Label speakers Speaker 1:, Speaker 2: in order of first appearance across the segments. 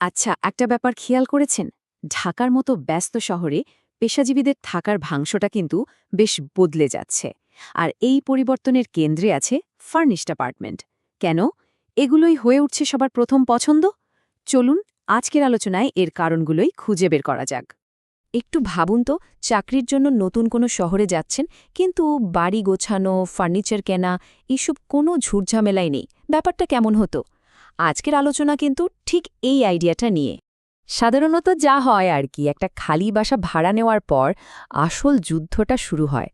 Speaker 1: আচ্ছা একটা ব্যাপার খেয়াল করেছেন? ঢাকার মতো ব্যস্ত শহরে পেশাজীবীদের থাকার ভাংশটা কিন্তু বেশ বদলে যাচ্ছে। আর এই পরিবর্তনের কেন্দ্রে আছে ফার্নিশড অ্যাপার্টমেন্ট কেন? এগুলোই হয়ে উঠছে সবার প্রথম পছন্দ। চলুন, আজকের আলোচনায় এর কারণগুলোই খুঁজে বের করা যাক। একটু ভাবুন তো, চাকরির জন্য নতুন কোনো শহরে যাচ্ছেন, কিন্তু বাড়ি গোছানো, ফার্নিচার কেনা, এসব কোনো ঝুটঝামেলাই নেই। ব্যাপারটা কেমন হতো? আজকের আলোচনা কিন্তু ঠিক এই আইডিয়াটা নিয়ে। সাধারণত যা হয় আর কি, একটা খালি বাসা ভাড়া নেওয়ার পর আসল যুদ্ধটা শুরু হয়।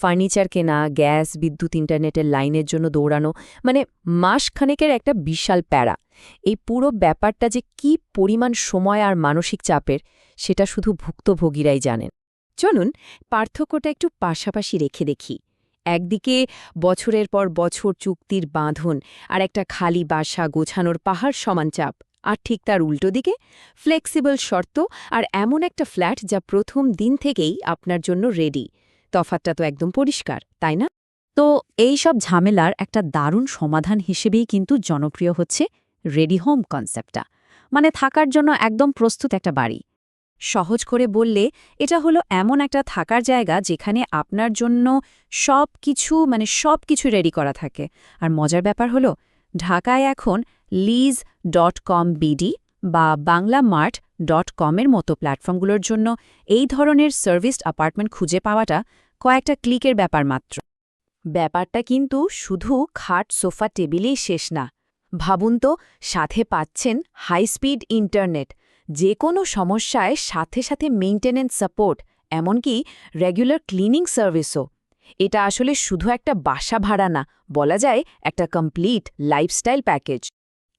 Speaker 1: ফার্নিচার কেনা, গ্যাস, বিদ্যুৎ, ইন্টারনেটের লাইনের জন্য দৌড়ানো মানে মাসখানেকের একটা বিশাল প্যারা। এই পুরো ব্যাপারটা যে কি পরিমাণ সময় আর মানসিক চাপের, সেটা শুধু ভুক্তভোগীরাই জানেন। চলুন পার্থক্যটা একটু পাশাপাশি রেখে দেখি। একদিকে বছরের পর বছর চুক্তির বাঁধন আর একটা খালি বাসা গোছানোর পাহাড় সমান চাপ। আর ঠিক তার উল্টো দিকে ফ্লেক্সিবল শর্ত আর এমন একটা ফ্ল্যাট যা প্রথম দিন থেকেই আপনার জন্য রেডি। তফাতটা তো একদম পরিষ্কার, তাই না? তো এই সব ঝামেলার একটা দারুণ সমাধান হিসেবেই কিন্তু জনপ্রিয় হচ্ছে রেডি হোম কনসেপ্টটা। মানে থাকার জন্য একদম প্রস্তুত একটা বাড়ি। সহজ করে বললে, এটা হলো এমন একটা থাকার জায়গা যেখানে আপনার জন্য সব কিছু মানে সব কিছু রেডি করা থাকে। আর মজার ব্যাপার হলো, ঢাকায় এখন লিজ ডট কম বিডি বা বাংলা মার্ট ডট কমের মতো প্ল্যাটফর্মগুলোর জন্য এই ধরনের সার্ভিসড অ্যাপার্টমেন্ট খুঁজে পাওয়াটা কয়েকটা ক্লিকের ব্যাপার মাত্র। ব্যাপারটা কিন্তু শুধু খাট, সোফা, টেবিলেই শেষ না। ভাবুন তো, সাথে পাচ্ছেন হাই স্পিড ইন্টারনেট যে কোনো সমস্যায় সাথে সাথে মেইনটেনেন্স সাপোর্ট, এমনকি রেগুলার ক্লিনিং সার্ভিসও। এটা আসলে শুধু একটা বাসা ভাড়া না, বলা যায় একটা কমপ্লিট লাইফস্টাইল প্যাকেজ।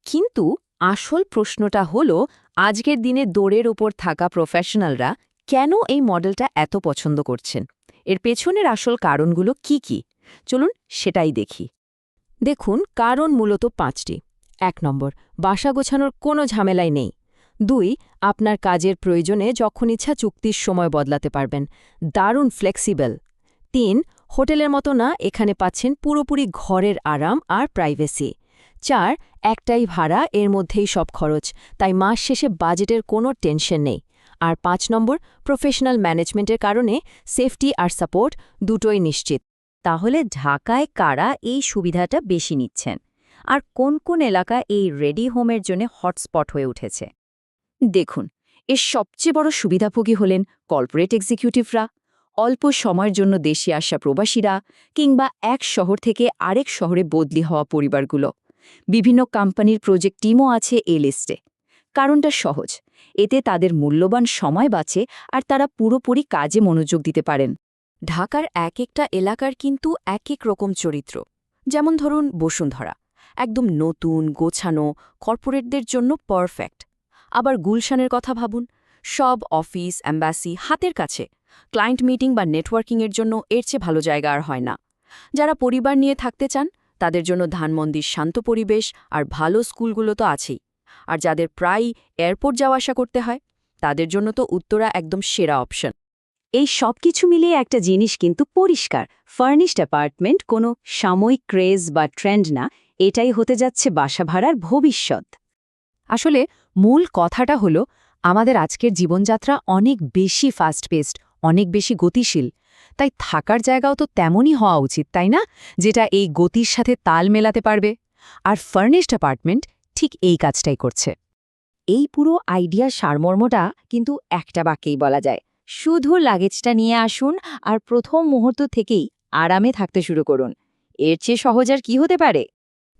Speaker 1: কিন্তু আসল প্রশ্নটা হল, আজকের দিনে দৌড়ের ওপর থাকা প্রফেশনালরা কেন এই মডেলটা এত পছন্দ করছেন? এর পেছনের আসল কারণগুলো কি কি? চলুন সেটাই দেখি। দেখুন, কারণ মূলত পাঁচটি। এক নম্বর, বাসা গোছানোর কোনো ঝামেলাই নেই। দুই, আপনার কাজের প্রয়োজনে যখন ইচ্ছা চুক্তির সময় বদলাতে পারবেন। দারুণ ফ্লেক্সিবল তিন, হোটেলের মতো না, এখানে পাচ্ছেন পুরোপুরি ঘরের আরাম আর প্রাইভেসি চার, একটাই ভাড়া, এর মধ্যেই সব খরচ। তাই মাস শেষে বাজেটের কোনো টেনশন নেই। আর পাঁচ নম্বর প্রফেশনাল ম্যানেজমেন্টের কারণে সেফটি আর সাপোর্ট দুটোই নিশ্চিত। তাহলে ঢাকায় কারা এই সুবিধাটা বেশি নিচ্ছেন? আর কোন কোন এলাকা এই রেডি হোমের জন্য হটস্পট হয়ে উঠেছে? দেখুন, এর সবচেয়ে বড় সুবিধাভোগী হলেন কর্পোরেট এক্সিকিউটিভরা অল্প সময়ের জন্য দেশে আসা প্রবাসীরা কিংবা এক শহর থেকে আরেক শহরে বদলি হওয়া পরিবারগুলো। বিভিন্ন কোম্পানির প্রজেক্ট টিমও আছে এ লিস্টে কারণটা সহজ, এতে তাদের মূল্যবান সময় বাঁচে আর তারা পুরোপুরি কাজে মনোযোগ দিতে পারেন। ঢাকার এক একটা এলাকার কিন্তু এক এক রকম চরিত্র। যেমন ধরুন বসুন্ধরা, একদম নতুন, গোছানো কর্পোরেটদের জন্য পারফেক্ট আবার গুলশানের কথা ভাবুন। সব অফিস অ্যাম্বাসি হাতের কাছে। ক্লায়েন্ট মিটিং বা নেটওয়ার্কিংয়ের জন্য এর চেয়ে ভালো জায়গা আর হয় না। যারা পরিবার নিয়ে থাকতে চান, তাদের জন্য ধানমন্দির শান্ত পরিবেশ আর ভালো স্কুলগুলো তো আছেই। আর যাদের প্রায় এয়ারপোর্ট যাওয়া আসা করতে হয়, তাদের জন্য তো উত্তরা একদম সেরা অপশন। এই সব কিছু মিলিয়ে একটা জিনিস কিন্তু পরিষ্কার। ফার্নিশড অ্যাপার্টমেন্ট কোনো সাময়িক ক্রেজ বা ট্রেন্ড না, এটাই হতে যাচ্ছে বাসা ভাড়ার ভবিষ্যৎ। আসলে মূল কথাটা হলো, আমাদের আজকের জীবনযাত্রা অনেক বেশি ফাস্ট পেস্ট অনেক বেশি গতিশীল। তাই থাকার জায়গাও তো তেমনই হওয়া উচিত, তাই না? যেটা এই গতির সাথে তাল মেলাতে পারবে। আর ফার্নিশড অ্যাপার্টমেন্ট ঠিক এই কাজটাই করছে। এই পুরো আইডিয়ার সারমর্মটা কিন্তু একটা বাক্যেই বলা যায়। শুধু লাগেজটা নিয়ে আসুন আর প্রথম মুহূর্ত থেকেই আরামে থাকতে শুরু করুন। এর চেয়ে সহজ আর কি হতে পারে?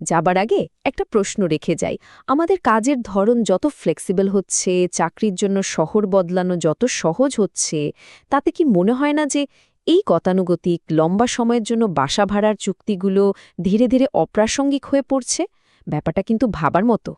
Speaker 1: যাবার আগে একটা প্রশ্ন রেখে যাই। আমাদের কাজের ধরন যত ফ্লেক্সিবল হচ্ছে, চাকরির জন্য শহর বদলানো যত সহজ হচ্ছে, তাতে কি মনে হয় না যে এই গতানুগতিক, লম্বা সময়ের জন্য বাসা ভাড়ার চুক্তিগুলো ধীরে ধীরে অপ্রাসঙ্গিক হয়ে পড়ছে? ব্যাপারটা কিন্তু ভাবার মতো।